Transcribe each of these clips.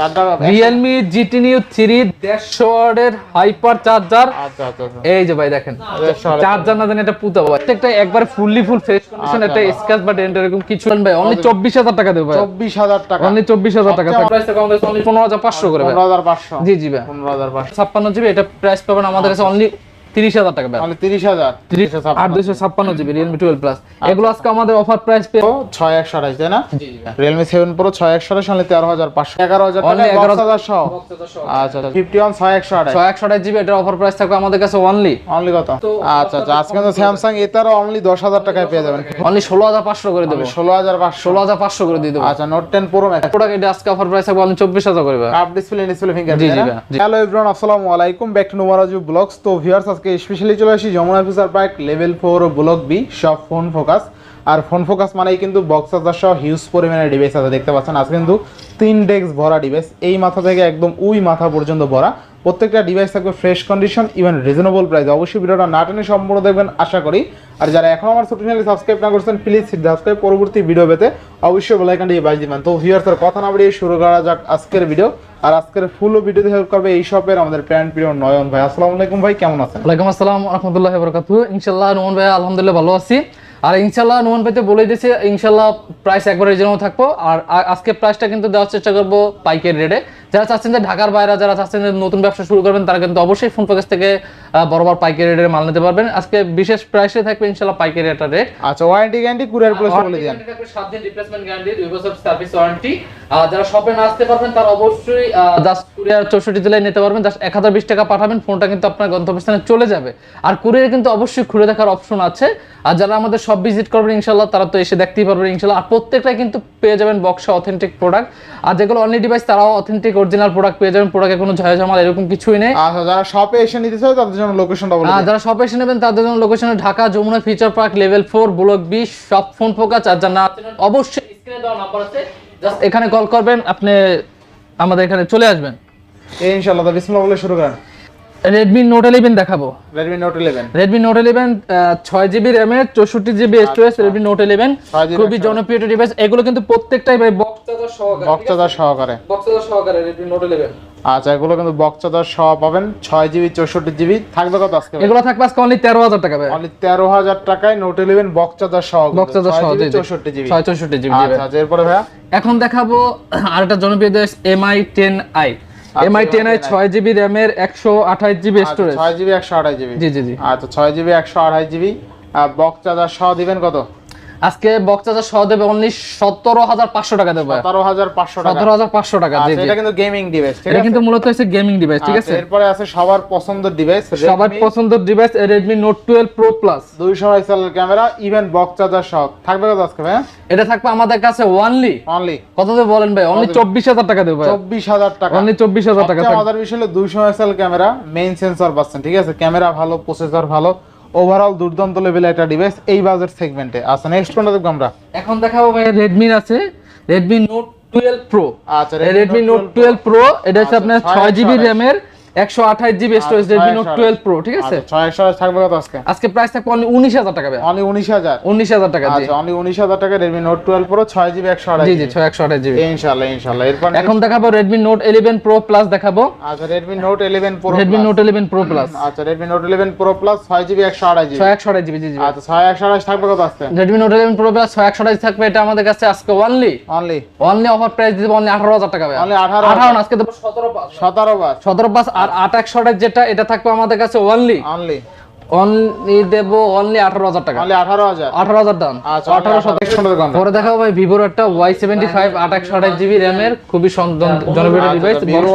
চারটা Realme GT Neo three দেড়শো ওয়ার্ডের হাইপার চার্জার আচ্ছা আচ্ছা আচ্ছা। এই যে ভাই দেখেন চার্জার না জানি এটা পুতাবো প্রত্যেকটা একবার ফুললি ফুল ফ্রেশ কন্ডিশন একটা স্ক্র্যাচ বা ডেন্ট এরকম কিছু ভাই। অনলি চব্বিশ হাজার টাকা দেবে ভাই। চব্বিশ হাজার টাকা। অনলি চব্বিশ হাজার টাকা। আমাদের পনেরো হাজার পাঁচশো করে পনেরো হাজার পাঁচশো। জি জি ভাই। পনেরো হাজার পাঁচশো। ছাপ্পান্ন জিবি এটা প্রাইস পাবেন আমাদের কাছে অনলি তিরিশ হাজার টাকা তাহলে তিরিশ হাজার তিরিশ আট দুশো ছাপ্পান্ন জিবি রিয়েলমি টুয়েলভ প্লাস এগুলো আজকে আমাদের অফার প্রাইস পেয়ে ছয় একশো আঠাশ তাই না? জি জি ভাই। রিয়েলমি সেভেন প্রো ছয় একশো আঠাশ হলে তেরো হাজার পাঁচশো। এগারো হাজার এগারো হাজার সহ আচ্ছা আচ্ছা। ফিফটি ওয়ান ছয় একশো আঠাশ। ছয় একশো আঠাশ জিবি এটার অফার প্রাইস থাকবে আমাদের কাছে অনলি অনলি কত? আচ্ছা আচ্ছা। আজকে তো স্যামসাং এটারও অনলি দশ হাজার টাকায় পেয়ে যাবেন। অনলি ষোলো হাজার পাঁচশো করে দেবো। ষোলো হাজার পাঁচশো। ষোলো হাজার পাঁচশো করে দিয়ে দেবো। আচ্ছা note ten pro max product এটা আজকে অফার প্রাইস থাকবে অনলি চব্বিশ হাজার করে আপ ডিসপ্লে ডিসপ্লে ফিঙ্গার জি, জি। হ্যালো এভরিওয়ান আসসালামু আলাইকুম। ব্যাক টু নোমারাজু ব্লগস তো ভিউয়ার্স আজকে স্পেশালি চলে আসি Jamuna future park level four block B সব ফোন ফোকাস আর ফোন ফোকাস মানেই কিন্তু বক্স চার্জার সহ হিউজ পরিমাণে ডিভাইস আছে, দেখতে পাচ্ছেন। আজকে কিন্তু তিন ডেস্ক ভরা ডিভাইস এই মাথা থেকে একদম উই মাথা পর্যন্ত ভরা। প্রত্যেকটা ডিভাইস থাকবে fresh condition even reasonable price অবশ্যই ভিডিওটা না টেনে সম্পূর্ণ দেখবেন, আশা করি। আর যারা এখন আমার ছোট চ্যানেলে সাবস্ক্রাইব না করছেন প্লিজ সাবস্ক্রাইব পরবর্তী ভিডিও পেতে। অবশ্যই বেলাইকান দিয়ে বাজ দিবেন। তো ভিউয়ার্সের কথা না বাড়িয়ে শুরু করা যাক আজকের ভিডিও আর আজকের ফুল ভিডিওতে হেল্প করবে এই শপের আমাদের প্যান্ট প্রিয় নয়ন ভাই। আসসালামু আলাইকুম ভাই, কেমন আছেন? ওয়ালাইকুম আসসালাম রহমতুল্লাহ বরকাতু ইনশাল্লাহ নোমান ভাই, আলহামদুলিল্লাহ ভালো আছি। আর ইনশাল্লাহ নোমান ভাইতে বলে দিয়েছে ইনশাল্লাহ প্রাইস একবার রিজনেবল থাকব। আর আজকে প্রাইসটা কিন্তু দেওয়ার চেষ্টা করব পাইকের রেটে যারা চাচ্ছেন যে ঢাকার বাইরে যারা চাচ্ছেন যে নতুন ব্যবসা শুরু করবেন তারা কিন্তু অবশ্যই ফোন প্যাকেজ থেকে বরাবর পাইকের রেটে মাল নিতে পারবেন। আজকে বিশেষ প্রাইসে থাকবে ইনশাল্লাহ পাইকের রেটের রেট আচ্ছা ওয়ারেন্টি গ্যারান্টি কুরিয়ার প্লেস বলে দিন সাত দিন রিপ্লেসমেন্ট গ্যারান্টি বছর সার্ভিস ওয়ারেন্টি যারা শপে না আসতে পারবেন তারা অবশ্যই জাস্ট কুরিয়ার চৌষট্টি জেলায় নিতে পারবেন। জাস্ট এক হাজার বিশ টাকা পাঠাবেন ফোনটা কিন্তু আপনার গন্তব্যস্থানে চলে যাবে। আর কুরিয়ার কিন্তু অবশ্যই খুলে দেখার অপশন আছে। আর যারা আমাদের সব ভিজিট করবেন ইনশাল্লাহ তারা তো এসে দেখতেই পারবেন ইনশাল্লাহ আর প্রত্যেকটা কিন্তু পেয়ে যাবেন বক্সে অথেন্টিক প্রোডাক্ট আর যেগুলো অনলি ডিভাইস তারাও অথেন্টিক অরিজিনাল প্রোডাক্ট পেয়ে যাবেন প্রোডাক্টে কোনো ঝামেলা এরকম কিছুই নেই। আচ্ছা যারা শপে এসে নিতে চায় তাদের জন্য লোকেশনটা বলে হ্যাঁ যারা শপে এসে নেবেন তাদের জন্য location Dhaka Jamuna future park level 4 block B সব ফোন ফোকাস আর যারা অবশ্যই স্ক্রিনে দেওয়া নাম্বার আছে। জাস্ট এখানে কল করবেন আপনি আমাদের এখানে চলে আসবেন। এই ইনশাআল্লাহ বিসমিল্লাহ বলে শুরু করেন। রেডমি নোট ইলেভেন দেখাবো। Redmi note eleven Redmi note eleven ছয় জিবি র্যামের চৌষট্টি GB storage Redmi note eleven 6GB খুবই জনপ্রিয় ডিভাইস এগুলো কিন্তু প্রত্যেকটাই ভাই বক্স চার্জার সহকারে বক্সচার্জার সহকারে। বক্স চার্জার সহকারে রেডমি নোট ইলেভেন আচ্ছা এগুলো কিন্তু বক্সচার্জার সহ পাবেন। ছয় জিবি চৌষট্টি জিবি থাকবে কত আজকে এগুলো থাকবে আজকে অনলি তেরো হাজার টাকা ভাই। অনলি তেরো হাজার টাকায় নোট ইলেভেন বক্সচার্জার সহ বক্স চার্জার সহ জি, জি। চৌষট্টি জিবি ছয় চৌষট্টি জিবি আচ্ছা আচ্ছা এরপরে ভাইয়া? এখন দেখাবো আরেকটা জনপ্রিয় দেশ Mi ten i Mi ten i ছয় জিবি র্যামের একশো আঠাশ জিবি স্টোরেজ ছয় জিবি একশো আঠাশ জিবি জি জি জি। আচ্ছা ছয় জিবি একশো আঠাশ জিবি বক্স চার্জার সহ দিবেন কত? আজকে বক্স চার্জার সহ দেবে অনলি সতেরো হাজার পাঁচশো টাকা দেবে। সতেরো হাজার পাঁচশো টাকা। সতেরো হাজার পাঁচশো টাকা জি আচ্ছা জি। এটা কিন্তু গেমিং ডিভাইস ঠিক এটা কিন্তু মূলত হচ্ছে গেমিং ডিভাইস ঠিক আছে? আচ্ছা, এরপরে আছে সবার পছন্দের ডিভাইস সবার পছন্দের device Redmi note twelve pro plus দুইশো মেগাপিক্সেলের ক্যামেরা ইভেন বক্স চার্জার সহ। থাকবে কত আজকে ভাই এটা থাকবে আমাদের কাছে ওয়ানলি অনলি কত দেবে বলেন ভাই? অনলি চব্বিশ হাজার টাকা দেবে চব্বিশ হাজার টাকা। অনলি চব্বিশ হাজার টাকা। মজার বিষয় হলো দুইশো মেগাপিক্সেল ক্যামেরা মেইন সেন্সর পাচ্ছেন ঠিক আছে? ক্যামেরা ভালো প্রসেসর ভালো। ওভারঅল দুর্দান্ত লেভেলে একটা ডিভাইস এই বাজেট সেগমেন্টে আচ্ছা নেক্সট কোনটা দেখব আমরা? এখন দেখাবো ভাই রেডমি আছে। রেডমি নোট টুয়েলভ প্রো আচ্ছা রেডমি নোট টুয়েলভ প্রো এটা হচ্ছে আচ্ছা, আপনার ছয় জিবি র্যামের একশো আঠাশ জিবি স্টোরেজ প্রো ঠিক আছে? আচ্ছা, ছয় একশো থাকবে কত আজকে? আজকে প্রাইস থাকবে অনলি উনিশ হাজার টাকা ভাই অনলি উনিশ হাজার? টাকা আচ্ছা অনলি টাকা জিবি জি জি জিবি এরপর এখন দেখাবো দেখাবো। আচ্ছা আচ্ছা জিবি জিবি জিবি জি জি। আচ্ছা থাকবে কত আজকে? এটা আমাদের কাছে আজকে only only only offer price দিতে অনলি আঠারো হাজার টাকা ভাই অনলি আজকে দেবো আর আট একশো যেটা এটা থাকবে আমাদের কাছে অনলি অনলি অনলি দেবো অনলি আঠারো হাজার টাকা। অনলি আঠারো হাজার? আঠারো হাজার দাম। আচ্ছা আঠারো আঠারো শতাংশ। পরে দেখাবো ভাই একটা ওয়াই সেভেন্টি ফাইভ আট একশো আঠাশ জিবি র্যামের খুবই জনপ্রিয় ডিভাইস বড়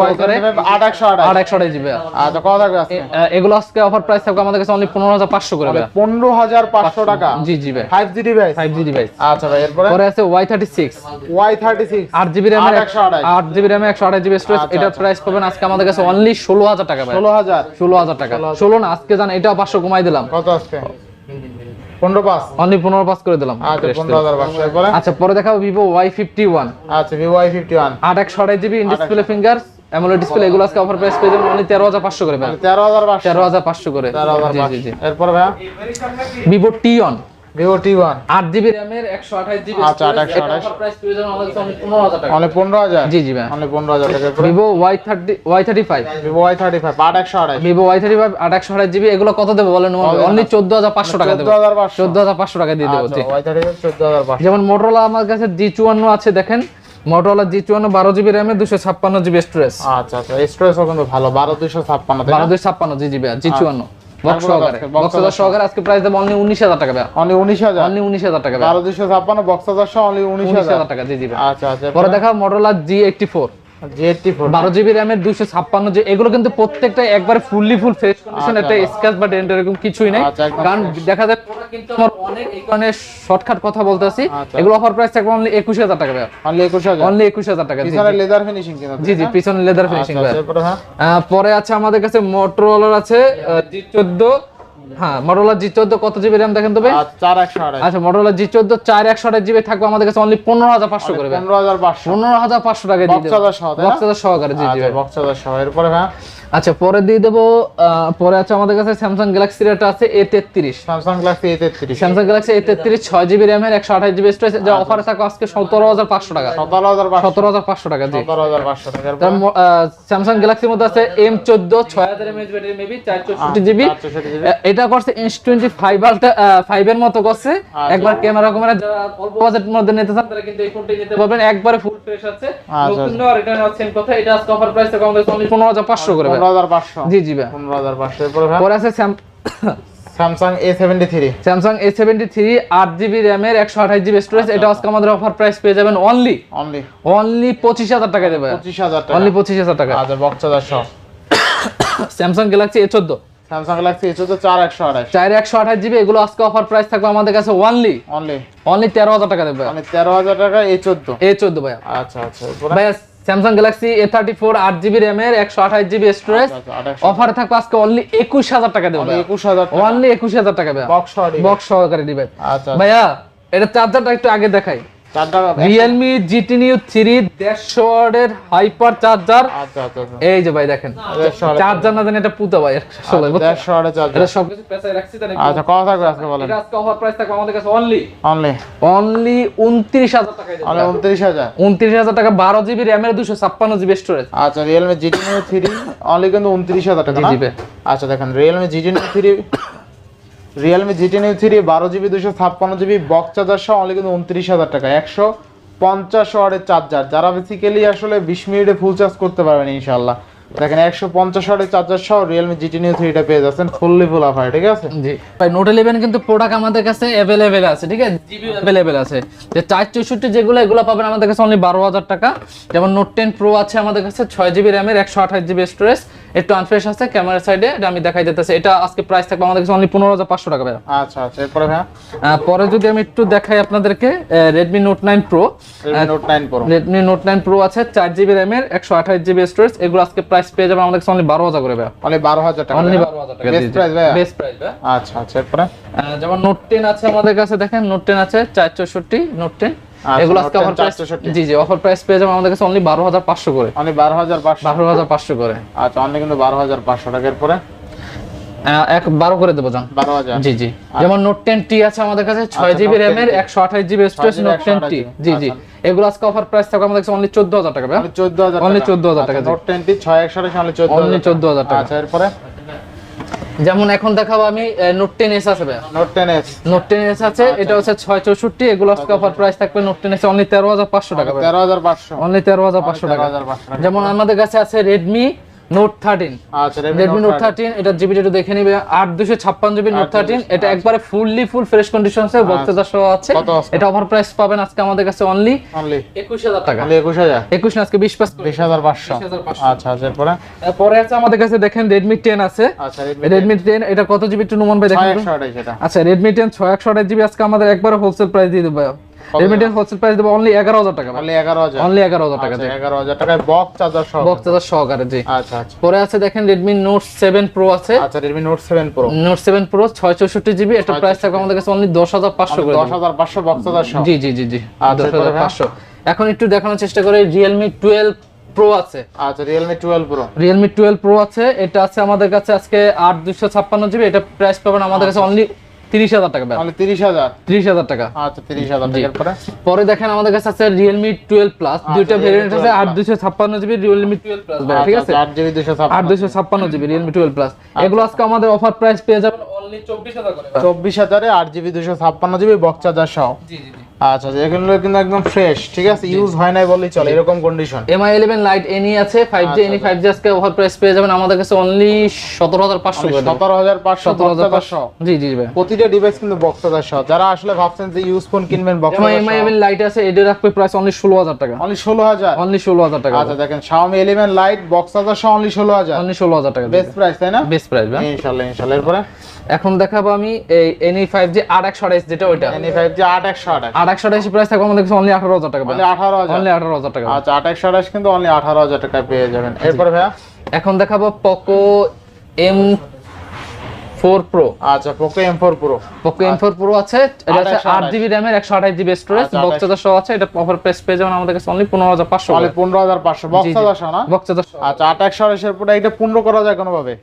একশো আঠাশ। জিবি আচ্ছা কত থাকবে আজকে? এগুলো আজকে অফার প্রাইস থাকবে আমাদের কাছে অনলি পনেরো হাজার পাঁচশো করে ভাই। পনেরো হাজার পাঁচশো টাকা। জি জি ভাই। Five G device five G device আচ্ছা ভাই এরপরে? পরে আছে Y thirty six Y thirty six আট জিবি র্যামের আট একশো আঠাশ। আট জিবি র্যামে একশো আঠাশ জিবি স্টোরেজ আচ্ছা, এটার প্রাইস পাবেন আজকে আমাদের কাছে অনলি ষোলো হাজার টাকা ভাই। ষোলো হাজার। ষোলো হাজার টাকা। ষোলো না আজকে জান এটাও পাঁচশো কমাই দিলাম। কত আজকে পনেরো পাঁচ। অনলি পনেরো করে দিলাম। আচ্ছা এরপরে? আচ্ছা পরে দেখাবো ভিভো ওয়াই ফিফটি ওয়ান আচ্ছা ভিভো ওয়াই ফিফটি ওয়ান আট একশো আঠাশ GB display finger AMOLED display এগুলো আজকে অফার প্রাইস পেয়ে যাবেন অনলি তেরো হাজার পাঁচশো করে ভাই। তেরো হাজার পাঁচশো। তেরো হাজার পাঁচশো করে। তেরো হাজার জি জি জি। এরপরে Vivo T one Vivo T one আট জিবি র্যামের একশো আঠাশ জিবি আচ্ছা, 128 প্রাইস পেয়ে যাবেন আমাদের কাছে পনেরো হাজার টাকা। অনলি পনেরো হাজার? জি জি ভাই। অনলি পনেরো হাজার টাকা Vivo Y thirty Y thirty five Vivo Y thirty five আট একশো আড়াই ভিভো ওয়াই থার্টি ফাইভ আট একশো আঠাশ জিবি এগুলো কত দেবো বলেন অনলি চোদ্দ হাজার পাঁচশো টাকা দেবো। চোদ্দ হাজার পাঁচশো। টাকা দিয়ে দেবো ওয়াই থার্টি ফাইভ চোদ্দ হাজার যেমন মোটরোলা আমার কাছে জি চুয়ান্ন আছে দেখেন। মোটরোলা জি চুয়ান্ন বারো জিবি র্যামে দুশো ছাপ্পান্ন জিবি স্টোরেজ। আচ্ছা আচ্ছা স্টোরেজও কিন্তু ভালো। বারো দুইশো ছাপ্পান্ন বারো দুই ছাপ্পান্ন জি জিবি জি চুয়ান্ন। বক্স সহকারে বক্স হাজার সহকারে আজকে প্রাইস দেবো অনলি উনিশ হাজার টাকা অনলি উনিশ হাজার? অনলি উনিশ হাজার টাকা বারো দুইশো ছাপ্পান্ন বক্স হাজারশো অনলি উনিশ হাজার হাজার? টাকা জি জি আচ্ছা আচ্ছা। পরে দেখা মডেল আর জি এইটটি ফোর বারো জিবি র্যামের দুশো ছাপ্পান্ন যে এগুলো কিন্তু প্রত্যেকটা একবার ফুললি ফুল ফ্রেশ কন্ডিশন একটা স্ক্র্যাচ বা ডেন্ট এরকম কিছুই নেই। আচ্ছা, কারণ দেখা যায় কিন্তু আমার অনেক এই কারণে শর্টকাট কথা বলতেছি। আচ্ছা। এগুলো অফার প্রাইস থাকবে অনলি একুশ হাজার টাকা অনলি একুশ হাজার? অনলি একুশ হাজার টাকা পিছনে লেদার ফিনিশিং জি জি পিছনে লেদার ফিনিশিং আচ্ছা ভাই হ্যাঁ। পরে আছে আমাদের কাছে মোটরোলার আছে জি চোদ্দ হ্যাঁ মোটরোলা জি চোদ্দ কত জিবি র্যাম দেখেন তো চার একশো আচ্ছা মোটরোলা জি চোদ্দ চার একশো আঠাশ জিবি থাকবে আমাদের কাছে অনলি পনেরো হাজার পাঁচশো করে পনেরো হাজার পাঁচশো। পনেরো হাজার পাঁচশো টাকা দিয়ে বক্স হাজার সহকারে জি জি আচ্ছা বক্স হাজার সহ। এরপরে হ্যাঁ আচ্ছা পরে দিয়ে দেবো পরে আছে আমাদের কাছে স্যামসাং গ্যালাক্সির একটা আছে এ তেত্রিশ। স্যামসাং গ্যালাক্সি এ তেত্রিশ। স্যামসাং গ্যালাক্সি এ তেত্রিশ ছয় জিবি র্যামের একশো আঠাশ জিবি স্টোরেজ যা অফারে থাকবে আজকে সতেরো হাজার পাঁচশো টাকা। সতেরো হাজার পাঁচশো। টাকা জি। সতেরো হাজার পাঁচশো টাকা। স্যামসাং গ্যালাক্সির মধ্যে আছে এম চোদ্দ ছয় হাজার এমএচ ব্যাটারি মেবি চারশো জিবি এটা করছে S twenty five ultra five এর মতো করছে। আচ্ছা। একবার ক্যামেরা ক্যামেরা যারা অল্প বাজেটের মধ্যে নিতে চান তারা কিন্তু এই ফোনটি নিতে পারবেন। একবারে ফুল ফ্রেশ আছে। আচ্ছা। নতুন রিটার্ন আছে সেম কথা এটা আজকে অফার প্রাইস থেকে আমাদের পনেরো হাজার পাঁচশো করে। ভাই। জি জি ভাই। এরপরে পরে আছে Samsung A seventy three Samsung A seventy three আট জিবি র্যামের একশো আঠাশ জিবি স্টোরেজ এটা আজকে আমাদের অফার প্রাইস পেয়ে যাবেন অনলি অনলি অনলি টাকা দেবে। টাকা। অনলি টাকা। আচ্ছা বক্স সহ স্যামসাং গ্যালাক্সি স্যামসাং গ্যালাক্সি এগুলো আজকে অফার প্রাইস থাকবে আমাদের কাছে অনলি অনলি অনলি তেরো হাজার টাকা দেবে। তেরো হাজার টাকা এ চোদ্দ এ চোদ্দ ভাইয়া। আচ্ছা আচ্ছা ভাইয়া Samsung Galaxy A thirty four আট জিবি র্যামের একশো আঠাশ জিবি স্টোরেজ অফার থাকবে আজকে অনলি একুশ হাজার টাকা দেবে একুশ হাজার টাকা। অনলি একুশ হাজার টাকা দেবে। বক্স সহ বক্স সহকারে দিবে। আচ্ছা ভাইয়া এটা চার্জারটা একটু আগে দেখাই। রিয়েলমি জিটি নিউ থ্রি দেড়শো ওয়ার্ডের হাইপার চার্জার এই যে ভাই দেখেন চার্জার না জানি এটা পুতা ভাই দেড়শো আড়াই চার্জার এটা সবকিছু পেছায় রাখছি তাহলে আচ্ছা কত থাকবে আজকে বলেন। আজকে অফার প্রাইস থাকবে আমাদের কাছে অনলি অনলি অনলি উনত্রিশ হাজার টাকা অনলি উনত্রিশ হাজার। উনত্রিশ হাজার টাকা বারো জিবি র্যামের দুশো ছাপ্পান্ন জিবি স্টোরেজ আচ্ছা Realme GT Neo three only কিন্তু উনত্রিশ হাজার টাকা জি, না? জি ভাই। আচ্ছা দেখেন Realme GT Neo three Realme GT Neo three বারো জিবি দুশো ছাপ্পান্ন জিবি বক্স চার্জার সহ অনলি কিন্তু উনত্রিশ হাজার টাকা, একশো পঞ্চাশ ওয়ার্ডের চার্জার যারা বেসিক্যালি আসলে বিশ মিনিটে ফুল চার্জ করতে পারবেন ইনশাল্লাহ দেখেন, একশো পঞ্চাশ ওয়ার্ডের চার্জার সহ রিয়েলমি জিটি নিউ থ্রিটা পেয়ে যাচ্ছেন ফুললি ফুল অফার ঠিক আছে? জি। ভাই নোট ইলেভেন কিন্তু প্রোডাক্ট আমাদের কাছে অ্যাভেলেবেল আছে, ঠিক আছে? জিবি অ্যাভেলেবেল আছে। যে চার চৌষট্টি যেগুলো, এগুলো পাবেন আমাদের কাছে অনলি বারো হাজার টাকা। যেমন নোট টেন প্রো আছে আমাদের কাছে, ছয় জিবি র্যামের একশো আঠাশ জিবি স্টোরেজ একটু আনফ্রেশ আছে ক্যামেরা সাইডে এটা আমি দেখাই দিতেছি। এটা আজকে প্রাইস থাকবে আমাদের কাছে অনলি পনেরো হাজার পাঁচশো টাকা ভাই আচ্ছা আচ্ছা এরপরে হ্যাঁ পরে যদি আমি একটু দেখাই আপনাদেরকে Redmi note nine pro Redmi note nine pro আছে চার জিবি র্যামের একশো আঠাশ জিবি স্টোরেজ এগুলো আজকে প্রাইস পেয়ে যাবে আমাদের কাছে অনলি বারো হাজার করে ভাই অনলি বারো হাজার টাকা অনলি বারো হাজার টাকা বেস্ট প্রাইস ভাই বেস্ট প্রাইস ভাই আচ্ছা আচ্ছা এরপরে? যেমন নোট টেন আছে আমাদের কাছে দেখেন নোট টেন আছে চার চৌষট্টি নোট টেন আচ্ছা, এগুলো আজকে অফার প্রাইস জি জি অফার প্রাইস পেয়ে যাবে আমাদের কাছে অনলি বারো হাজার পাঁচশো করে। অনলি বারো হাজার পাঁচশো। বারো হাজার পাঁচশো করে। আচ্ছা অনলি কিন্তু বারো হাজার পাঁচশো টাকা এরপরে? আহ, এক বারো করে দেবো যান বারো হাজার। জি জি। যেমন নোট টেন টি আছে আমাদের কাছে ছয় আচ্ছা, জিবি Note 10 র্যামের একশো আঠাশ GB storage note ten T জি জি। এগুলো আজকে অফার প্রাইস থাকবে আমাদের কাছে অনলি চোদ্দ হাজার টাকা ভাই অনলি চোদ্দ হাজার Only 14,000 টাকা। নোট টেনটি ছয় একশো অনলি চোদ্দ 14,000 টাকা। আচ্ছা এরপরে? যেমন এখন দেখাবো আমি নোট টেন এস আছে note ten S note ten S আছে এটা হচ্ছে ছয় চৌষট্টি এগুলো অফার প্রাইস থাকবে নোট টেন এস অনলি তেরো হাজার পাঁচশো টাকা তেরো হাজার পাঁচশো। অনলি তেরো হাজার পাঁচশো টাকা। যেমন আমাদের কাছে আছে রেডমি নোট থার্টিন আচ্ছা রেডমি নোট থার্টিন এটা জিবি একটু দেখে নিবে। আট দুশো ছাপ্পান্ন জিবি নোট থার্টিন এটা একবারে ফুললি ফুল ফ্রেশ কন্ডিশন বক্তৃতা সহ আছে। এটা অফার প্রাইস পাবেন আজকে আমাদের কাছে অনলি অনলি একুশ হাজার টাকা। একুশ হাজার? একুশ আজকে বিশ পাঁচ। বিশ হাজার পাঁচশো। আচ্ছা আচ্ছা পরে আছে আমাদের কাছে দেখেন রেডমি টেন আছে। আচ্ছা রেডমি টেন এটা কত জিবি একটু নুমান ভাই ছয় দেখেন আচ্ছা রেডমি টেন ছয় একশো আঠাশ জিবি আজকে আমাদের একবারে হোলসেল প্রাইস দিয়ে দেবো রেডমি টেন হোলসেল প্রাইস দেবো অনলি এগারো হাজার টাকা অনলি এগারো হাজার? অনলি এগারো হাজার টাকা আচ্ছা, এগারো হাজার টাকায় বক্স চার্জার সহ বক্স সহকারে জি। আচ্ছা আচ্ছা। পরে আছে দেখেন রেডমি নোট সেভেন প্রো আছে। আচ্ছা note seven pro note seven pro ছয় চৌষট্টি জিবি এটা প্রাইস থাকবে আমাদের কাছে অনলি দশ হাজার পাঁচশো করে দশ হাজার পাঁচশো বক্স চার্জার সহ। জি জি জি জি। আচ্ছা, দশ হাজার এরপরে পাঁচশো। এখন একটু দেখানোর চেষ্টা করে রিয়েলমি টুয়েলভ প্রো আছে। আচ্ছা Realme twelve pro Realme twelve pro আছে এটা আছে আমাদের কাছে আজকে আট দুশো ছাপ্পান্ন জিবি এটা প্রাইস পাবেন আমাদের কাছে অনলি তিরিশ হাজার টাকা অনলি তিরিশ হাজার। ত্রিশ হাজার টাকা। আচ্ছা তিরিশ হাজার টাকার পরে পরে দেখেন আমাদের কাছে আছে রিয়েলমি টুয়েলভ প্লাস দুইটা ভেরিয়েন্ট আছে আট দুশো ছাপ্পান্ন জিবি রিয়েলমি টুয়েলভ প্লাস ঠিক আছে? আট জিবি দুশো আট দুশো ছাপ্পান্ন জিবি রিয়েলমি টুয়েলভ প্লাস এগুলো আজকে আমাদের অফার প্রাইস পেয়ে যাবেন অনলি চব্বিশ হাজার করে। চব্বিশ হাজারে আট জিবি দুশো ছাপ্পান্ন জিবি বক্স চার্জার সহ। জি জি। আচ্ছা আচ্ছা, এগুলো কিন্তু একদম ফ্রেশ ঠিক আছে? ইউজ হয় নাই বললেই চলে এরকম condition Mi eleven lite NE আছে five G NE five G আজকে অফার প্রাইস পেয়ে যাবেন আমাদের কাছে অনলি সতেরো হাজার পাঁচশো করে দেবো। সতেরো হাজার পাঁচশো সতেরো হাজার বক্স পাঁচশো জি জি ভাই। প্রতিটা ডিভাইস কিন্তু বক্স চার্জার সহ। যারা আসলে ভাবছেন যে ইউজ ফোন কিনবেন box Mi Mi eleven lite আছে এদের রাখবে প্রাইস অনলি ষোলো হাজার টাকা। অনলি ষোলো হাজার? অনলি ষোলো হাজার টাকা। আচ্ছা দেখেন Xiaomi 11 লাইট বক্স চার্জার সহ অনলি ষোলো হাজার। অনলি ষোলো হাজার টাকা বেস্ট প্রাইস তাই না? বেস্ট প্রাইস ভাই। ইনশাল্লাহ। এরপরে? এখন দেখাবো আমি এই এনি ফাইভ জি আট একশো আঠাইশ যেটা ওইটা। এনি ফাইভ জি আট একশো আঠাশ। আট একশো আঠাইশ প্রাইস থাকবে আমাদের কাছে অনলি আঠারো হাজার টাকা অনলি আঠারো হাজার। অনলি আঠারো হাজার টাকা আচ্ছা আট একশো আঠাশ কিন্তু অনলি আঠারো হাজার টাকায় পেয়ে যাবেন। এরপরে ভাইয়া? এখন দেখাবো পোকো এম ফোর প্রো আচ্ছা Poco M four pro Poco M four pro আছে এটা আছে 828 আট জিবি র্যামের একশো আঠাশ জিবি স্টোরেজ বক্স চার্জার সহ আছে এটা অফার প্রাইস পেয়ে যাবেন আমাদের কাছে অনলি পনেরো হাজার পাঁচশো অনলি পনেরো হাজার পাঁচশো বক্স চার্জার সহ না? বক্স চার্জার আচ্ছা আট একশো আঠাশের পরে এটা পনেরো করা যায় কোনোভাবে?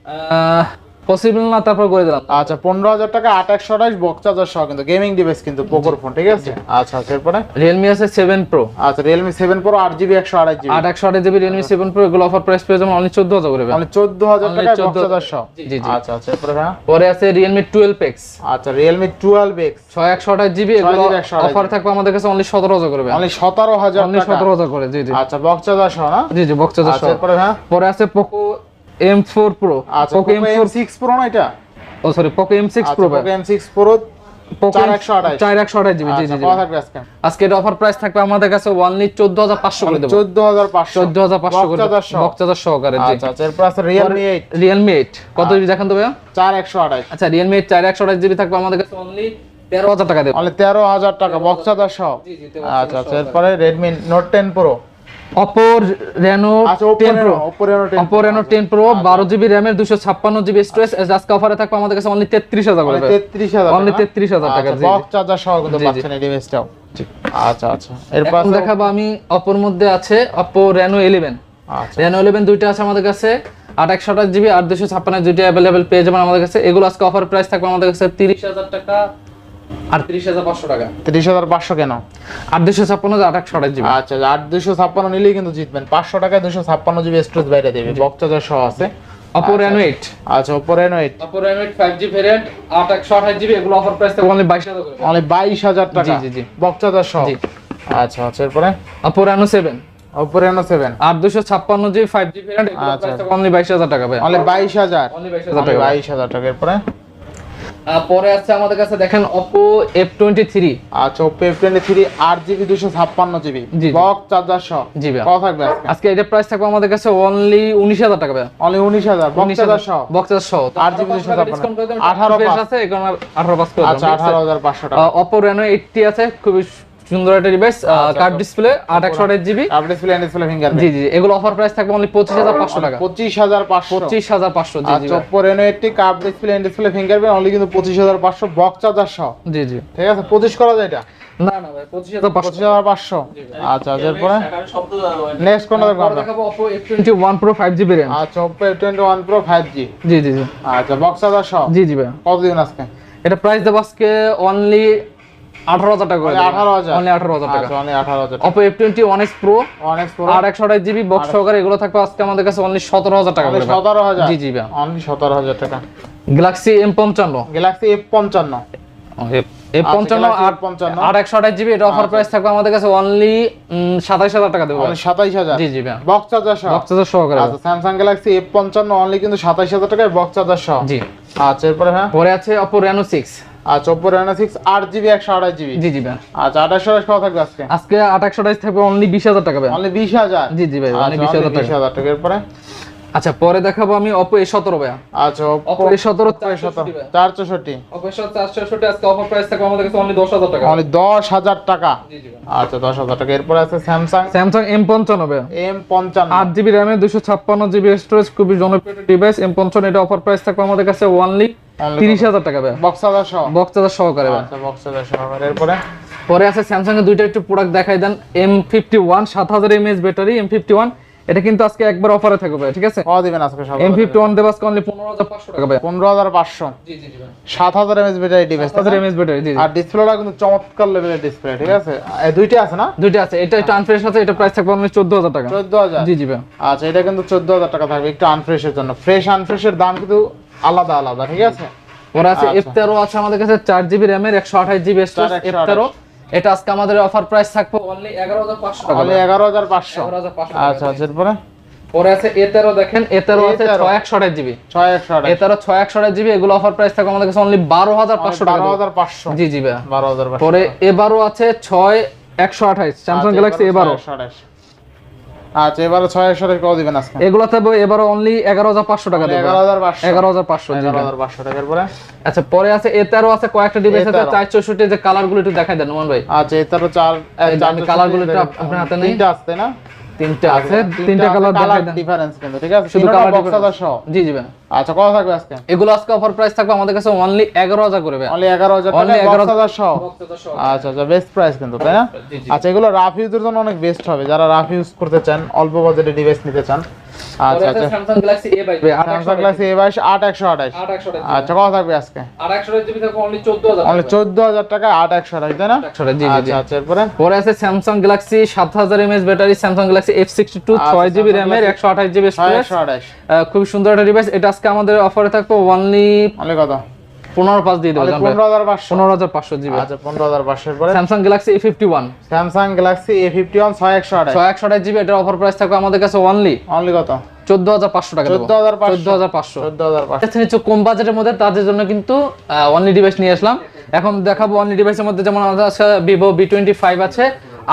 পসিবল না তারপর করে দিলাম। আচ্ছা পনেরো হাজার টাকা আট একশো আঠাশ বক্স চার্জার সহ কিন্তু গেমিং ডিভাইস কিন্তু পোকোর ফোন ঠিক আছে? আচ্ছা আচ্ছা এরপরে? রিয়েলমি আছে সেভেন প্রো আচ্ছা রিয়েলমি সেভেন প্রো আট জিবি একশো আঠাশ জিবি আট একশো আঠাশ জিবি রিয়েলমি সেভেন প্রো এগুলো অফার প্রাইস পেয়ে যাবেন অনলি চোদ্দ হাজার করে ভাই। অনলি চোদ্দ হাজার Only টাকা বক্স 14 চার্জার সহ। জি, জি। আচ্ছা আচ্ছা এরপরে ভাইয়া পরে আছে রিয়েলমি টুয়েলভ এক্স আচ্ছা রিয়েলমি টুয়েলভ এক্স ছয় একশো আঠাশ জিবি এগুলো অফার থাকবে আমাদের কাছে অনলি সতেরো হাজার করে ভাই। অনলি সতেরো হাজার অনলি টাকা। সতেরো হাজার করে জি জি। আচ্ছা বক্স চার্জার সহ না? জি জি বক্স চার্জার আচ্ছা সহ। এরপরে হ্যাঁ? পরে আছে পোকো এম ফোর প্রো আচ্ছা এম সিক্স প্রো না এটা? ও সরি একশো আঠাশ। জিবি জি জি জি। কত থাকবে আজকে। অফার প্রাইস থাকবে আমাদের কাছে অনলি করে দেবো। করে সহকারে আচ্ছা আচ্ছা এরপর আছে কত জিবি দেখেন তো একশো আঠাশ। আচ্ছা জিবি থাকবে আমাদের কাছে অনলি টাকা দেবো। অনলি টাকা সহ। আচ্ছা আচ্ছা এরপরে অপো রেনো আচ্ছা জিবি জিবি স্টোরেজ আজকে অফারে থাকবে আমাদের কাছে অনলি তেত্রিশ হাজার করে। তেত্রিশ হাজার অনলি তেত্রিশ হাজার টাকা জি, জি। বক্স চার্জার সহ কিন্তু জি, জি। পাচ্ছেন এই ডিভাইসটাও আচ্ছা আচ্ছা। এরপর দেখাবো আমি অপোর মধ্যে আছে অপো রেনো ইলেভেন আচ্ছা। রেনো ইলেভেন দুইটা আছে আমাদের কাছে আট একশো আঠাশ জিবি আর দুশো ছাপ্পান্ন দুইটা অ্যাভেলেবেল পেয়ে যাবেন আমাদের কাছে। এগুলো আজকে অফার প্রাইস থাকবে আমাদের কাছে তিরিশ হাজার টাকা। আর তিরিশ হাজার পাঁচশো টাকা। তিরিশ হাজার পাঁচশো কেন? আর দুশো ছাপ্পান্ন আট একশো আঠাশ জিবি। আচ্ছা আট দুশো ছাপ্পান্ন নিলেই কিন্তু জিতবেন। পাঁচশো টাকায় দুশো ছাপ্পান্ন জিবি স্টোরেজ বাইরে দেবে বক্স চার্জার সহ আছে। আচ্ছা জি ভেরিয়েন্ট আট জিবি এগুলো অফার প্রাইস থাকবে অনলি বাইশ হাজার করে অনলি বাইশ হাজার টাকা। জি, জি, জি। বক্স সহ। জি। আচ্ছা আচ্ছা এরপরে? Oppo Reno seven Oppo Reno seven আর দুশো ছাপ্পান্ন জিবি ফাইভ জি ভেরিয়েন্ট এগুলো আচ্ছা। অনলি বাইশ হাজার টাকা ভাই। অনলি বাইশ হাজার। অনলি বাইশ হাজার টাকা। বাইশ হাজার টাকা। এরপরে? পরে আছে আমাদের কাছে দেখেন Oppo F23 আচ্ছা আট জিবি জিবি। জি, জি। চার্জার সহ। জি ভাই কত থাকবে আজকে? এটা প্রাইস থাকবে আমাদের কাছে অনলি উনিশ হাজার টাকা ভাই অনলি উনিশ হাজার বক্স চার্জার সহ? সহ। আট জিবি দুশো ছাপ্পান্ন। আঠারো আঠারো পাঁচ। আছে কারণে আঠারো পাস করে আচ্ছা আঠারো হাজার পাঁচশো টাকা। Oppo Reno এইটটি আছে খুবই সুন্দর একটা ডিভাইস কার্ড ডিসপ্লে আট একশো আঠাশ জিবি আপনি ডিসপ্লে ডিসপ্লে ফিঙ্গার জি জি এগুলো অফার প্রাইস থাকবে অনলি পঁচিশ হাজার পাঁচশো টাকা। পঁচিশ হাজার পাঁচশো। পঁচিশ হাজার পাঁচশো জি জি আচ্ছা রেনো এইটটি কাপ ডিসপ্লে ডিসপ্লে ফিঙ্গারপ্রিন্ট অনলি কিন্তু পঁচিশ হাজার পাঁচশো বক্স চার্জার সহ। জি জি। ঠিক আছে পঁচিশ করা যায় এটা? না না ভাই পঁচিশ হাজার পাঁচশো। পঁচিশ হাজার পাঁচশো। আচ্ছা এরপরে? নেক্সট কোনটা দেখব পরে আমরা? দেখাবো Oppo F twenty one pro five GB RAM আচ্ছা F twenty one pro five G জি জি। আচ্ছা বক্স চার্জার সহ? জি জি ভাই। কত দিন আজকে? এটা প্রাইস দেবো আজকে অনলি আঠারো হাজার টাকা আঠারো হাজার। অনলি আঠারো হাজার টাকা। আচ্ছা অনলি আঠারো হাজার Oppo F twenty one pro অনেক আর একশো আঠাশ জিবি বক্স সহকারে এগুলো থাকবে আজকে আমাদের কাছে অনলি সতেরো হাজার টাকা সতেরো হাজার? জি জি অনলি সতেরো হাজার টাকা। গ্যালাক্সি এম পঞ্চান্ন। গ্যালাক্সি এফ পঞ্চান্ন। এফ পঞ্চান্ন আর F55 আর একশো আঠাশ জিবি এটা অফার প্রাইস থাকবে আমাদের কাছে অনলি সাতাইশ হাজার টাকা দেবো সাতাইশ হাজার? জি জি বক্স চার্জার সহ? বক্স সহকারে আচ্ছা স্যামসাং গ্যালাক্সি এফ পঞ্চান্ন অনলি কিন্তু সাতাইশ হাজার টাকায় বক্স চার্জার সহ। জি। আচ্ছা এরপরে হ্যাঁ? পরে আছে অপো রেনো সিক্স আচ্ছা Oppo Reno সিক্স আট জিবি একশো আঠাশ জিবি জি জি ভাই। আচ্ছা আঠাশশো আঠাশ কত থাকবে আজকে? আজকে আট একশো আঠাশ থাকবে অনলি বিশ হাজার টাকা ভাই। অনলি বিশ হাজার? জি জি ভাই অনলি আচ্ছা হাজার বিশ টাকা। হাজার টাকা। এরপরে? আচ্ছা পরে দেখাবো আমি অপো এ সতেরো ভাইয়া। আচ্ছা অপো এ সতেরো চার চৌষট্টি অপো এ সতেরো চারশো আজকে অফার প্রাইস থাকবে আমাদের কাছে অনলি দশ হাজার টাকা। অনলি দশ হাজার টাকা? আচ্ছা দশ হাজার টাকা। এরপরে আছে স্যামসাং স্যামসাং এম পঞ্চান্ন ভাইয়া। এম পঞ্চান্ন। আট জিবি দুশো ছাপ্পান্ন জিবি স্টোরেজ খুবই জনপ্রিয় ডিভাইস এম পঞ্চান্ন এটা অফার প্রাইস থাকবে আমাদের কাছে অনলি তিরিশ হাজার টাকা ভাই বক্স চার্জার সহ? বক্স চার্জার সহকারে আচ্ছা বক্স চার্জার সহ এরপরে? পরে আছে স্যামসাং এর দুইটা একটু প্রোডাক্ট দেখাই দেন। এম ফিফটি ওয়ান সাত হাজার mAh battery M fifty one এটা কিন্তু আজকে একবার অফারে থাকবে ভাই ঠিক আছে? কত দিবেন আজকে সব এম ফিফটি ওয়ান দেব আজকে অনলি পনেরো হাজার পাঁচশো টাকা ভাই পনেরো হাজার পাঁচশো। জি ভাই। সাত হাজার এমএস ব্যাটারি ডিভাইস তাদের এমএস ব্যাটারি জি। আর ডিসপ্লেটা কিন্তু চমৎকার লেভেলের ডিসপ্লে ঠিক আছে? এই দুইটা আছে না? দুইটা আছে এটা একটু আনফ্রেশ আছে এটা প্রাইস থাকবে অনলি চোদ্দ হাজার টাকা। চোদ্দ হাজার? জি জি ভাই। আচ্ছা এটা কিন্তু চোদ্দ হাজার টাকা থাকবে একটু আনফ্রেশের জন্য। ফ্রেশ আনফ্রেশের দাম কিন্তু আলাদা আলাদা ঠিক আছে? ওরা আছে আচ্ছা। এফ তেরো আছে আমাদের কাছে চার জিবি র্যামের একশো আঠাশ জিবি স্টোরেজ এফ তেরো এটা আজকে আমাদের অফার প্রাইস থাকবে অনলি এগারো হাজার পাঁচশো টাকা এগারো হাজার পাঁচশো। আচ্ছা আচ্ছা এরপরে? পরে আছে এ তেরো দেখেন এ তেরো আছে A13 ছয় একশো আঠাশ জিবি। ছয় একশো এ তেরো ছয় একশো আঠাশ জিবি এগুলো অফার প্রাইস থাকবে আমাদের কাছে অনলি বারো হাজার পাঁচশো টাকা। হাজার পাঁচশো। জি জি ভাই। বারো হাজার পাঁচশো। পরে এবারও আছে ছয় একশো আঠাইশ স্যামসাং আচ্ছা, গ্যালাক্সি এবারও একশো আঠাশ। আচ্ছা এবারে ছয় একশো আঠাশ কত দিবেন আজকে? এগুলোতে এবারে অনলি এগারো হাজার পাঁচশো টাকা দেবো। এগারো হাজার পাঁচশো। এগারো হাজার পাঁচশো জি। এগারো ভাই। হাজার পাঁচশো টাকার পরে আচ্ছা পরে আছে এ তেরো আছে কয়েকটা ডিভাইস আছে A13 চার চৌষট্টি যে কালারগুলো একটু দেখাই দেন নোমান ভাই। আচ্ছা এটারও চার এই যে আমি কালারগুলো একটু আপনার হাতে নেই। তিনটা আছে না? তিনটা আছে তিনটা কালার ডিফারেন্স কিন্তু ঠিক আছে? শুধু কালার বক্স সহ। জি জি ভাই। আচ্ছা কত থাকবে আজকে? এগুলো আজকে অফার প্রাইস থাকবে আমাদের কাছে অনলি এগারো হাজার করে ভাই। অনলি এগারো হাজার Only টাকা 11,000 বক্স সহ। আচ্ছা আচ্ছা বেস্ট প্রাইস কিন্তু তাই না। আচ্ছা এগুলো রাফ ইউজের জন্য অনেক বেস্ট হবে। যারা রাফ ইউজ করতে চান অল্প বাজেটে ডিভাইস নিতে চান আচ্ছা আচ্ছা। স্যামসাং গ্যালাক্সি স্যামসাং গ্যালাক্সি আচ্ছা। কত থাকবে আজকে? জিবি থাকবে অনলি অনলি টাকা। তাই না? জি জি জি আচ্ছা আচ্ছা এরপরে? পরে আছে Samsung Galaxy battery Samsung Galaxy F sixty two আচ্ছা, ছয় জিবি স্টোরেজ খুব সুন্দর একটা ডিভাইস এটা আজকে আমাদের অফারে থাকবে অনলি অনলি কত? পনেরো পাঁচ দিয়ে দেবো পনেরো হাজার পাঁচশো। পনেরো হাজার পাঁচশো জিবি। আচ্ছা পনেরো হাজার পাঁচশো এরপরে Samsung Galaxy A fifty one Samsung Galaxy A fifty one ছয় একশো আঠাশ। ছয় একশো আঠাশ জিবি এটার অফার প্রাইস থাকবে আমাদের কাছে অনলি অনলি কত? চোদ্দ হাজার পাঁচশো টাকা চোদ্দ হাজার চোদ্দ হাজার পাঁচশো। চোদ্দ হাজার পাঁচশো। নিচে কম বাজেটের মধ্যে তাদের জন্য কিন্তু অনলি ডিভাইস নিয়ে আসলাম। এখন দেখাবো অনলি ডিভাইসের মধ্যে যেমন আমাদের আছে ভিভো বি টোয়েন্টি ফাইভ আছে।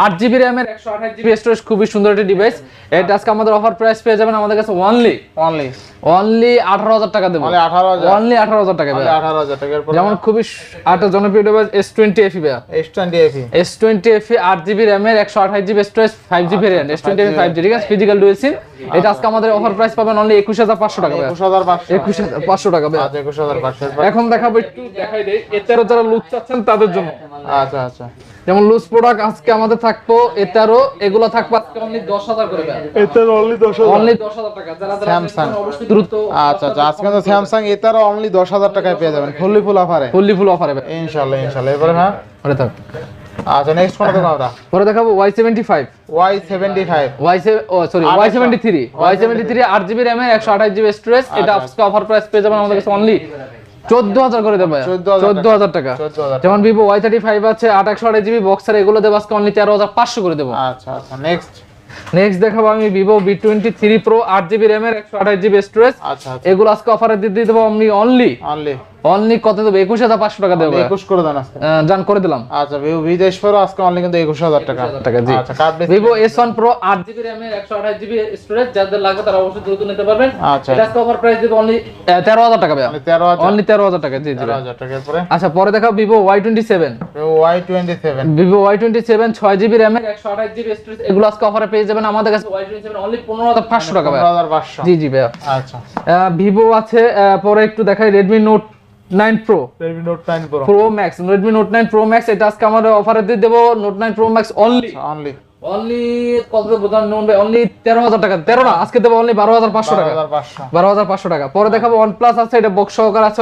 আট জিবি র্যামের একশো আঠাশ জিবি স্টোরেজ খুবই সুন্দর একটি ডিভাইস এটা আজকে আমাদের অফার প্রাইস পেয়ে যাবেন আমাদের কাছে অনলি অনলি অনলি আঠারো হাজার টাকা দেবো। অনলি আঠারো হাজার। টাকা আঠারো হাজার টাকা যেমন খুবই একটা জনপ্রিয় ডিভাইস এস টোয়েন্টি এফি ভাইয়া। S twenty FE S twenty FE আট জিবি র্যামের একশো আঠাশ GB storage five GB RAM S twenty FE five G ঠিক আছে? ফিজিক্যাল ডুয়েল সিম এটা আজকে আমাদের অফার প্রাইস পাবেন অনলি একুশ হাজার পাঁচশো টাকা। একুশ হাজার পাঁচশো। একুশ হাজার পাঁচশো টাকা। আচ্ছা একুশ হাজার পাঁচশো। এখন দেখাবো একটু দেখাই দেই। এতেরো যারা লুজ চাচ্ছেন তাদের জন্য। আচ্ছা আচ্ছা। যেমন লুজ প্রোডাক্ট আজকে আমাদের থাকব এতেরো এগুলো থাকবে আজকে অনলি দশ হাজার করে এতে অনলি দশ অনলি দশ হাজার টাকা। যারা যারা অবশ্যই দ্রুত আচ্ছা আচ্ছা আজকে তো স্যামসাং এটারও অনলি দশ হাজার টাকায় পেয়ে যাবেন। ফুললি ফুল অফারে ফুললি ফুল অফারে ইনশাল্লাহ ইনশাল্লাহ। এরপরে হ্যাঁ? ওরে থাক। আচ্ছা নেক্সট কোনটা দেখো আমরা পরে দেখাবো Y seventy five Y seventy five Y ও সরি আট ওয়াই একশো। Seventy three Y seventy three আট জিবি র্যামে একশো আঠাশ জিবি স্টোরেজ এটা আচ্ছা। আজকে অফার প্রাইস পেয়ে যাবেন আমাদের কাছে অনলি চোদ্দ হাজার করে দেবে। 14,000 চোদ্দ হাজার টাকা। যেমন ভিভো ওয়াই থার্টি ফাইভ আছে আট একশো আট জিবি বক্সার এগুলো দেবো আজকে অনলি তেরো হাজার পাঁচশো করে দেবো। আচ্ছা আচ্ছা নেক্সট নেক্সট দেখাবো আমি Vivo V twenty three pro আট জিবি র্যামের একশো আঠাশ জিবি স্টোরেজ এগুলো আজকে অফারে দিয়ে দিয়ে দেবো অনলি অনলি অনলি অনলি কত দেবো? একুশ হাজার পাঁচশো টাকা দেবো একুশ করে দেন আজকে। জান করে দিলাম। আচ্ছা ভিউ বিদেশ পরও আজকে অনলি কিন্তু একুশ হাজার টাকা। টাকা জি। আচ্ছা ভিভো এস ওয়ান প্রো আট জিবি র্যামের একশো আঠাশ জিবি স্টোরেজ যাদের লাগবে তারা অবশ্যই দ্রুত নিতে পারবেন। আচ্ছা। এটা অফার প্রাইস দেবো অনলি তেরো হাজার টাকা ভাইয়া। তেরো হাজার। অনলি তেরো হাজার টাকা জি জি তেরো হাজার টাকা এরপরে? আচ্ছা পরে দেখাও Vivo Y twenty seven Y twenty seven Vivo Y twenty seven ছয় জিবি র্যামের একশো আঠাশ জিবি স্টোরেজ এগুলো আজকে অফারে পেয়ে যাবেন আমাদের কাছে। ওয়াই টোয়েন্টি সেভেন অনলি পনেরো হাজার পাঁচশো টাকা পনেরো ভাইয়া হাজার পাঁচশো। জি জি ভাইয়া। আচ্ছা। ভিভো আছে আহ, পরে একটু দেখাই রেডমি নোট এটা আজকে অফারে দিয়ে দেবো। অনলি অনলি অনলি কত অনলি হাজার টাকা। না আজকে দেবো অনলি টাকা। হাজার পাঁচশো। বারো হাজার পাঁচশো টাকা। পরে দেখাবো ওয়ান আছে এটা বক্স সহকার আছে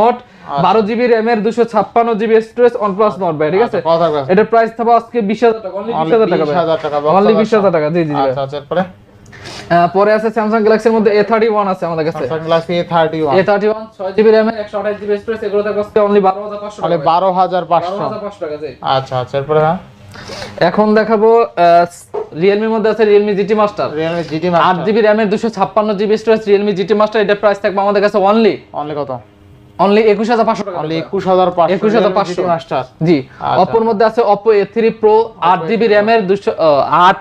নট বারো জিবি র্যাম এর দুশো ছাপ্পান্ন GB storage OnePlus Nord ভাই ঠিক আছে? আজকে? এটার প্রাইস থাকবে আজকে বিশ হাজার টাকা। অনলি বিশ হাজার টাকা 20,000 টাকা, অনলি হাজার বিশ হাজার টাকা জি জি আচ্ছা আচ্ছা পরে আছে স্যামসাং গ্যালাক্সির মধ্যে এ থার্টি ওয়ান আছে আমাদের কাছে। Samsung Galaxy A thirty one A thirty one ছয় জিবি র্যাম একশো আঠাশ জিবি স্টোরেজ এগুলো থাকবে অনলি বারো হাজার পাঁচশো তাহলে টাকা। বারো হাজার বারো পাঁচশো হাজার পাঁচশো টাকা জি। আচ্ছা আচ্ছা এরপরে হ্যাঁ? এখন দেখাবো রিয়েলমির মধ্যে আছে Realme GT Master Realme GT আট জিবি র্যামের দুশো ছাপ্পান্ন GB storage Realme GT Master এটা প্রাইস থাকবে আমাদের কাছে অনলি অনলি কত? অনলি একুশ হাজার পাঁচশো টাকা। একুশ হাজার পাঁচশো 21,500 জিটি মাস্টার জি আচ্ছা। অপোর মধ্যে আছে অপো এ থ্রি প্রো আট জিবি র্যামের দুশো আট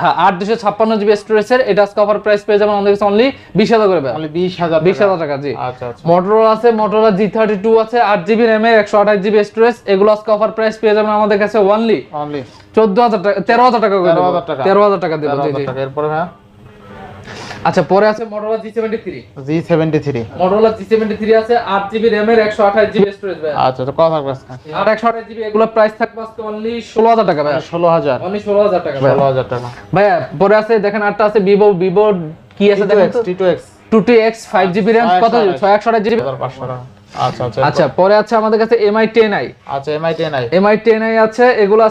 হ্যাঁ আট দুশো ছাপ্পান্ন জিবি স্টোরেজের এটা কভার প্রাইস পেয়ে যাবেন আমাদের কাছে অনলি বিশ হাজার করে বিশ হাজার বিশ হাজার টাকা জি। আচ্ছা আচ্ছা। মোটরোলা আছে মোটরোলা জি থার্টি টু আছে আট জিবি র্যামের একশো আঠাশ জিবি স্টোরেজ এগুলো আজকে অফার প্রাইস পেয়ে যাবেন আমাদের কাছে অনলি অনলি চোদ্দ হাজার টাকা তেরো হাজার টাকা করে দেবো। 13,000 টাকা। তেরো হাজার টাকা দেবো তেরো হাজার টাকা। এরপরে হ্যাঁ আচ্ছা পরে আছে three Motorola G seventy three আছে আট জিবি র্যামের একশো আঠাশ জিবি স্টোরেজ ভাই আচ্ছা তো কত থাকবে আর একশো আঠাশ জিবি এগুলো প্রাইস থাকবে আজকে অনলি ষোলো হাজার টাকা ভাই ষোলো হাজার। অনলি ষোলো হাজার টাকা ভাই ষোলো হাজার টাকা। ভাইয়া পরে আছে দেখেন আটটা আছে ভিভো ভিভো কি আছে দেখেন তো? T two X two five GB RAM কত ছয় ছয় একশো আঠাশ জিবি পাঁচশো টাকা। আচ্ছা আচ্ছা। আচ্ছা পরে আছে আমাদের কাছে টেন আই আচ্ছা Mi ten i Mi ten i আছে এগুলো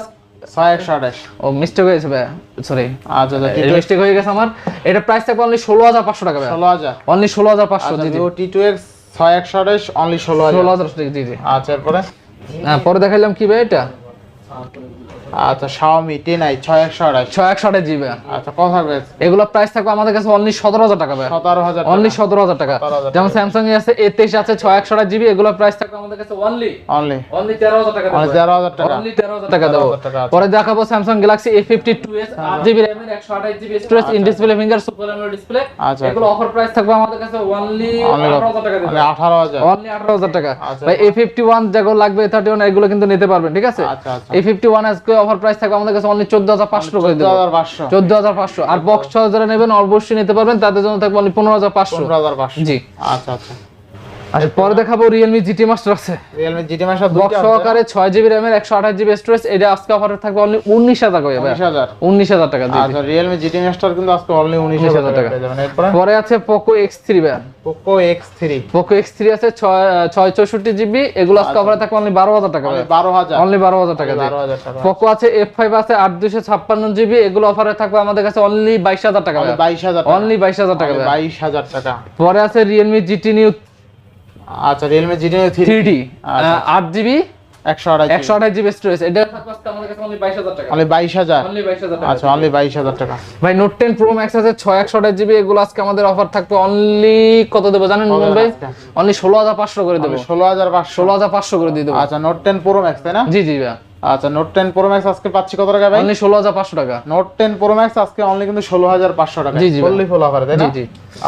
ও মিস্টেক হয়েছে ভাই সরি আচ্ছা এটা মিস্টেক হয়ে গেছে আমার। এটা প্রাইস থাকবে অনলি ষোলো হাজার পাঁচশো টাকা ভাই। ষোলো হাজার। অনলি ষোলো হাজার পাঁচশো আচ্ছা টি টু এক্স ছয় একশো আঠাশ অনলি ষোলো হাজার। ষোলো হাজার জি জি। আচ্ছা এরপরে? হ্যাঁ, পরে দেখাইলাম কি ভাই এটা? আচ্ছা আঠাশ ছয় একশো আঠাশ জিবি আচ্ছা কত থাকবে এগুলো প্রাইস থাকবে আমাদের কাছে অনলি সতেরো হাজার টাকা ভাই সতেরো হাজার অনলি সতেরো হাজার টাকা। যেমন এ আছে এ তেইশ আছে ছয় একশো আঠাশ জিবি এগুলো প্রাইস থাকবে আমাদের কাছে অনলি অনলি অনলি তেরো হাজার টাকা অনলি তেরো হাজার টাকা। অনলি তেরো হাজার টাকা দেবো। 13,000 টাকা, আচ্ছা। পরে দেখাবো Samsung Galaxy A fifty two S আট জিবি র্যামের একশো আঠাশ GB storage in display finger super display আচ্ছা। এগুলো অফার প্রাইস থাকবে আমাদের কাছে অনলি অনলি আঠারো হাজার টাকা দেবো। অনলি আঠারো হাজার। অনলি আঠারো হাজার টাকা। আচ্ছা। ভাই এ ফিফটি ওয়ান যেগুলো লাগবে এগুলো কিন্তু নিতে পারবেন ঠিক আছে? আচ্ছা আচ্ছা। আজকে অফার প্রাইস থাকবে আমাদের কাছে অনলি চোদ্দ হাজার পাঁচশো করে দেব। দেবো হাজার চোদ্দ হাজার পাঁচশো। আর বক্স ছ হাজার নেবেন অবশ্যই নিতে পারবেন তাদের জন্য থাকবে অনলি পনেরো হাজার পাঁচশো। পনেরো হাজার পাঁচশো। জি। আচ্ছা আচ্ছা। আচ্ছা পরে দেখাবো রিয়েলমি জিটি মাস্টার আছে। রিয়েলমি জিটি মাসা বক্স সহকারে আঠাশ জিবি স্টোরেজ এটা আজকে অফারে থাকবে অনলি উনিশ হাজার করে উনিশ হাজার। টাকা জি আচ্ছা রিয়েলমি জিটি মাস্টার কিন্তু আজকে অনলি 19,000 টাকা টাকা। পরে আছে এক্স থ্রি ব্যান পোকো এক্স থ্রি পোকো আছে ছয় ছয় চৌষট্টি জিবি এগুলো আজকে অফারে থাকবে অনলি বারো হাজার টাকা বারো হাজার। অনলি বারো হাজার টাকা বারো হাজার টাকা। পোকো আছে এফ ফাইভ আছে আট দুশো ছাপ্পান্ন জিবি এগুলো অফারে থাকবে আমাদের কাছে অনলি বাইশ হাজার টাকা বাইশ হাজার টাকা। অনলি বাইশ হাজার টাকা টাকা। পরে আছে রিয়েলমি জিটি নিউ আচ্ছা Realme GT three three D আচ্ছা। আট জিবি স্টোরেজ এটা আমাদের কাছে টাকা। আচ্ছা ভাই নোট প্রো ম্যাক্স আছে ছয় একশো আঠাশ জিবি এগুলো আজকে আমাদের অফার থাকবে অনলি কত দেবো জানেন ভাই? অনলি ষোলো হাজার পাঁচশো করে দেবো। ষোলো হাজার পাঁচশো। ষোলো হাজার পাঁচশো করে দিয়ে দেবো। আচ্ছা নোট টেন প্রো ম্যাক্স তাই না? জি জি ভাই আচ্ছা নোট টেন প্রো ম্যাক্স আজকে পাচ্ছি কত টাকা ভাই? ষোলো হাজার পাঁচশো টাকা। নোট টেন প্রো ম্যাক্স আজকে অনলি কিন্তু ষোলো হাজার পাঁচশো টাকা জি, জি। ফুললি ফুল অফার তাই না? জি জি।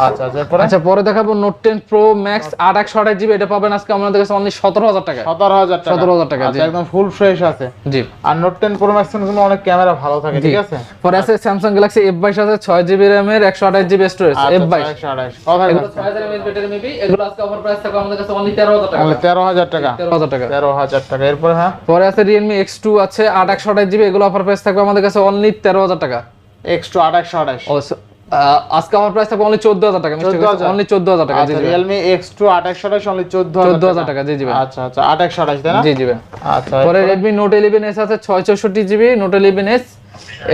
আচ্ছা আচ্ছা আচ্ছা পরে দেখাবো নোট টেন প্রো ম্যাক্স আট একশো আঠাশ জিবি এটা পাবেন আজকে আমাদের কাছে অনলি সতেরো হাজার টাকা সতেরো হাজার টাকা। 17,000 টাকা, আচ্ছা একদম ফুল ফ্রেশ আছে। জি। আর নোট টেন প্রো ম্যাক্স কিন্তু অনেক ক্যামেরা ভালো থাকে ঠিক আছে? পরে আছে স্যামসাং গ্যালাক্সি এফ বাইশ আছে ছয় জিবি র্যামের একশো আঠাশ জিবি স্টোরেজ এফ বাইশ। একশো আঠাশ। এগুলো ছয় হাজার এমএএইচ ব্যাটারি মেবি এগুলো আজকে অফার প্রাইস থাকবে আমাদের কাছে অনলি তেরো হাজার টাকা। তেরো হাজার টাকা। তেরো হাজার টাকা। তেরো হাজার টাকা। এরপরে হ্যাঁ? পরে আছে রিয়েলমি এক্স টু আছে আট একশো আঠাশ জিবি এগুলো অফার প্রাইস থাকবে আমাদের কাছে অনলি তেরো হাজার টাকা। এক্স টু আঠাশ। ও, so, আহ, আজকে অফার প্রাইস থাকবে অনলি চোদ্দ হাজার টাকা 14,000 অনলি চোদ্দ হাজার টাকা জি আচ্ছা রিয়েলমি এক্স টু আঠাশশো আঠাশ অনলি চোদ্দ চোদ্দ হাজার টাকা। জি জি আচ্ছা আচ্ছা আঠাশশো আঠাশ তাই না? জি জি আচ্ছা পরে রেডমি নোট ইলেভেন এস আছে ছয় চৌষট্টি জিবি নোট ইলেভেন এস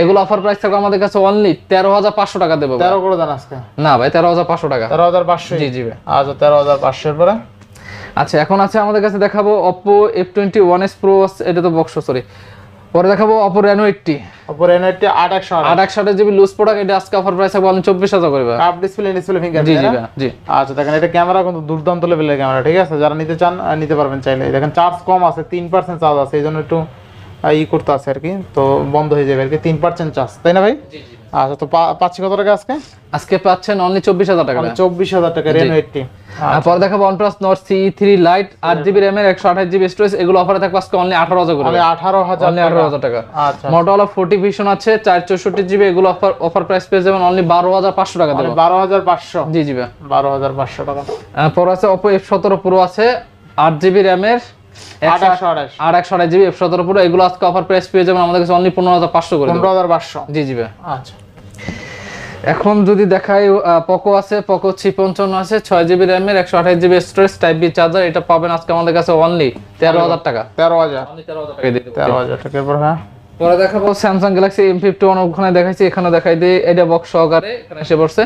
এগুলো অফার প্রাইস থাকবে আমাদের কাছে অনলি তেরো হাজার পাঁচশো টাকা দেবো। তেরো করে দেন আজকে। না ভাই তেরো হাজার পাঁচশো টাকা। তেরো হাজার পাঁচশো। জি জি ভাই। আচ্ছা তেরো হাজার পাঁচশো এরপরে? আচ্ছা এখন আছে আমাদের কাছে দেখাবো Oppo F twenty one S Pro এটা তো বক্স সরি পরে দেখাবো অপো রেনো এইটটি তারপরে এনএটি আঠাশশো আঠাশ আট। একশো জিবি লুজ প্রোডাক্ট এটা আজকে অফার প্রাইস থাকবে চব্বিশ হাজার করে ভাই। কাপ ডিসপ্লে ডিসপ্লে ফিঙ্গার জি জি জি। আচ্ছা দেখেন এটা ক্যামেরা কিন্তু দুর্দান্ত লেভেলের ক্যামেরা ঠিক আছে? যারা নিতে চান নিতে পারবেন চাইলে। দেখেন চার্জ কম আছে তিন পার্সেন্ট চার্জ আছে এই জন্য একটু ই করতে আছে আর কি তো বন্ধ হয়ে যাবে আর কি তিন পার্সেন্ট চার্জ তাই না ভাই? আচ্ছা তো পাচ্ছি কত টাকা আজকে? আজকে পাচ্ছেন অনলি চব্বিশ হাজার টাকা। চব্বিশ হাজার টাকা রেনো এইটটি আর পরে দেখাবো OnePlus Nord CE three lite আট জিবি র্যামের একশো আঠাশ জিবি স্টোরেজ এগুলো অফারে থাকবে আজকে অনলি আঠারো হাজার করে। আঠারো হাজার অনলি আঠারো হাজার টাকা। আচ্ছা। মোটরওয়ালা ফোর্টি ভিশন আছে চার চৌষট্টি জিবি এগুলো অফার অফার প্রাইস পেয়ে যাবেন অনলি বারো হাজার পাঁচশো টাকা দেবো। বারো হাজার পাঁচশো। জি জি বারো হাজার পাঁচশো টাকা। পরে আছে অপো এফ সতেরো প্রো আছে আট জিবি র্যামের আর একশো আঠাশ জিবি সতেরো প্রো এগুলো আজকে অফার প্রাইস পেয়ে যাবেন আমাদের কাছে অনলি পনেরো হাজার পাঁচশো করে পনেরো হাজার পাঁচশো। জি জি আচ্ছা। এখন যদি দেখাই পকো আছে পকো ছিপঞ্চন্ন পঞ্চান্ন আছে ছয় জিবি র্যামের একশো আঠাশ GB storage type B charger এটা পাবেন আজকে আমাদের কাছে অনলি তেরো হাজার টাকা। তেরো হাজার। তেরো হাজার টাকা তেরো হাজার টাকা এরপর হ্যাঁ। পরে দেখাবো Samsung Galaxy M fifty one ওখানে দেখাইছি এখানে দেখাই দিই। এটা বক্স সহকারে এখানে এসে পড়ছে।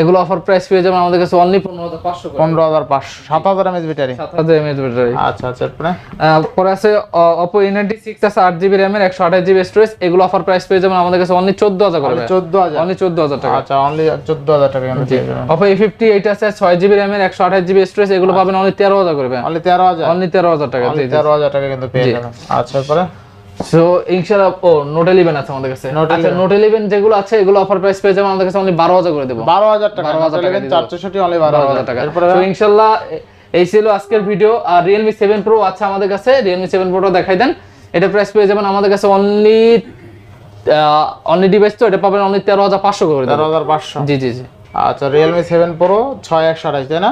এগুলো অফার প্রাইস পেয়ে যাবেন আমাদের কাছে অনলি পনেরো হাজার পাঁচশো পনেরো হাজার পাঁচশো সাত হাজার ব্যাটারি সাত হাজার এমএচ ব্যাটারি আচ্ছা আচ্ছা পরে আছে অপো এ নাইনটি সিক্স আছে আট জিবি র্যামের একশো আঠাশ জিবি স্টোরেজ এগুলো অফার প্রাইস পেয়ে যাবেন আমাদের কাছে অনলি চোদ্দ হাজার করে। চোদ্দ হাজার? অনলি চোদ্দ হাজার টাকা। আচ্ছা অনলি চোদ্দ হাজার টাকা অপো এ ফিফটি এইট আছে ছয় জিবি র্যামের একশো আঠাশ জিবি স্টোরেজ এগুলো পাবেন অনলি তেরো হাজার করে। অনলি তেরো হাজার? অনলি তেরো হাজার টাকা। তেরো হাজার টাকা কিন্তু পেয়ে যাবেন। আচ্ছা এরপরে? সো ইনশাআল্লাহ ও নোট ইলেভেন আছে আমাদের কাছে। আচ্ছা নোট ইলেভেন যেগুলো আছে এগুলো অফার প্রাইস পেয়ে যাবেন আমাদের কাছে অনলি বারো হাজার করে দেবো। বারো হাজার টাকা। 12,000 টাকা দিয়ে চারশো ষাটি অনলি বারো বারো হাজার হাজার টাকা। এরপরে তো ইনশাল্লাহ এ- এই ছিল আজকের ভিডিও আর রিয়েলমি সেভেন প্রো আছে আমাদের কাছে। রিয়েলমি সেভেন প্রোটা দেখাই দেন। এটা প্রাইস পেয়ে যাবেন আমাদের কাছে অনলি অনলি ডিভাইস তো এটা পাবেন অনলি তেরো হাজার পাঁচশো করে তেরো দেবো হাজার পাঁচশো। জি জি জি। আচ্ছা রিয়েলমি সেভেন প্রো ছয় একশো আঠাশ তাই না।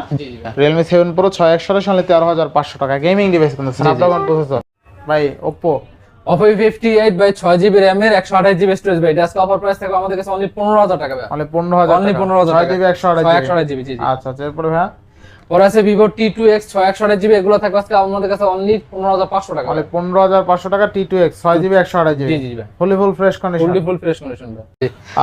রিয়েলমি সেভেন প্রো ছয় একশো আঠাশ হলে তেরো হাজার পাঁচশো টাকা। গেমিং ডিভাইস কিন্তু স্ন্যাপড্রাগন প্রসেসর ভাই Oppo Oppo A58 by 6 GB RAM এর 128 জিবি স্টোরেজ ভাই। আজকে অফার প্রাইস থাকবে আমাদের কাছে অনলি 15000 টাকা ভাই। মানে পনেরো হাজার অনলি 15000 ছয় টাকা। জিবি একশো আঠাশ 128 জিবি জি জি। আচ্ছা আচ্ছা এরপরে ভাইয়া? পরে আছে Vivo T2X 6128 জিবি এগুলো থাকবে আজকে আমাদের কাছে অনলি 15500 টাকা মানে পনেরো হাজার পাঁচশো টাকা টি টু এক্স ছয় জিবি একশো আঠাশ জি জিবি জি ভাই। Fully full fresh condition fully full fresh condition ভাই।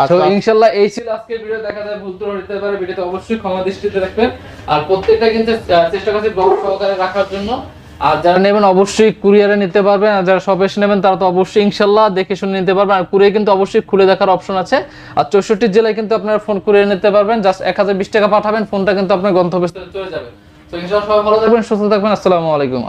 আচ্ছা। তো ইনশাআল্লাহ এই ছিল আজকের ভিডিও দেখা যায় ভুল ত্রুটি হতে পারে ভিডিওতে অবশ্যই ক্ষমা দৃষ্টিতে রাখবেন আর প্রত্যেকটা কিন্তু চেষ্টা করছি বক্স সহকারে রাখার জন্য। আর যারা নেবেন অবশ্যই কুরিয়ারে নিতে পারবেন, আর যারা শপে এসে নেবেন তারা তো অবশ্যই ইনশাল্লাহ দেখে শুনে নিতে পারবেন। আর কুরিয়ার কিন্তু অবশ্যই খুলে দেখার অপশন আছে। আর চৌষট্টি জেলায় কিন্তু আপনারা ফোন কুরিয়ার নিতে পারবেন। জাস্ট এক হাজার বিশ টাকা পাঠাবেন ফোনটা কিন্তু আপনার গন্তব্যস্থলে চলে যাবে। তো ইনশাল্লাহ সবাই ভালো থাকবেন, সুস্থ থাকবেন। আসসালামু আলাইকুম।